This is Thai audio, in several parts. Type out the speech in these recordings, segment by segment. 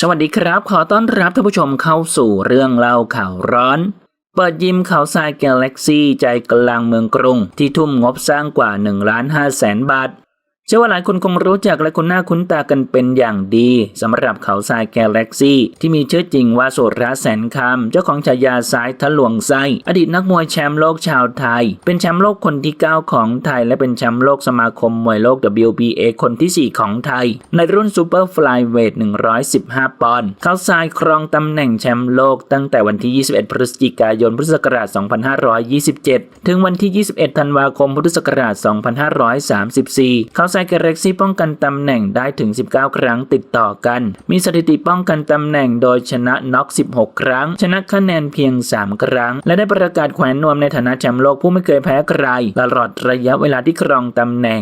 สวัสดีครับ ขอต้อนรับท่านผู้ชมเข้าสู่เรื่องเล่าข่าวร้อน เปิดยิมเขาทรายกาแล็กซี่ใจกลางเมืองกรุง ที่ทุ่มงบสร้างกว่า1ล้าน5แสนบาท เชื่อว่าหลายคนคงรู้จักและคุ้นหน้าคุ้นตากันเป็นอย่างดีสำหรับเขาทรายแกาแล็กซี่ ที่มีชื่อจริงว่าโสระแสนคำเจ้าของฉายาซ้ายทะลวงไส้อดีตนักมวยแชมป์โลกชาวไทย เป็นแชมป์โลกคนที่ 9 ของไทย และเป็นแชมป์โลกสมาคมมวยโลก WBA คนที่ 4 ของไทย ในรุ่นซูเปอร์ฟลายเวท 115 ปอนด์เขาทรายครองตำแหน่งแชมป์โลกตั้งแต่วันที่ 21 พฤศจิกายนพุทธศักราช 2527 ถึงวันที่ 21 ธันวาคมพุทธศักราช 2534เขาทรายกาแล็กซี่ป้องกันตำแหน่งได้ถึง 19 ครั้งติดต่อกัน มีสถิติป้องกันตำแหน่งโดยชนะน็อก 16 ครั้ง ชนะคะแนนเพียง 3 ครั้ง และได้ประกาศแขวนนวมในฐานะแชมป์โลกผู้ไม่เคยแพ้ใคร ตลอดระยะเวลาที่ครองตำแหน่ง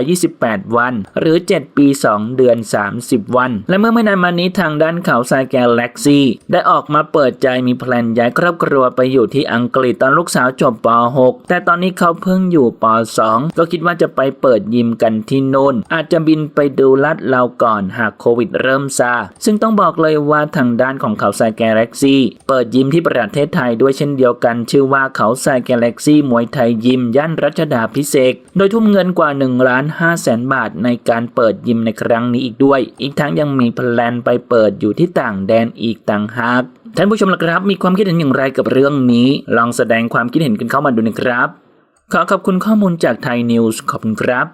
2,628 วัน หรือ 7 ปี 2 เดือน 30 วัน และเมื่อไม่นานมานี้ทางด้านเขาทรายแกลเล็กซี่ได้ออกมาเปิดใจมีแพลนย้ายครอบครัวไปอยู่ที่อังกฤษตอนลูกสาวจบป .6 แต่ตอนนี้เขาเพิ่งอยู่ป .2 ก็คิดว่าจะไปเปิดยิมกันที่โน่นอาจจะบินไปดูลัดเราก่อนหากโควิดเริ่มซาซึ่งต้องบอกเลยว่าทางด้านของเขาทรายแกลเล็กซี่เปิดยิมที่ประเทศไทยด้วยเช่นเดียวกัน ชื่อว่าเขาทรายแกลเล็กซี่มวยไทยยิมย่านรัชดาพิเศษโดยทุ่มเงินกว่า1ล้าน5แสนบาทในการเปิดยิมในครั้งนี้อีกด้วย อีกทั้งยังมีแพลนไปเปิดอยู่ที่ต่างแดนอีกต่างหากท่านผู้ชมล่ะครับ มีความคิดเห็นอย่างไรกับเรื่องนี้ ลองแสดงความคิดเห็นกันเข้ามาดูนะครับ ขอขอบคุณข้อมูลจากไทยนิวส์ขอบคุณครับ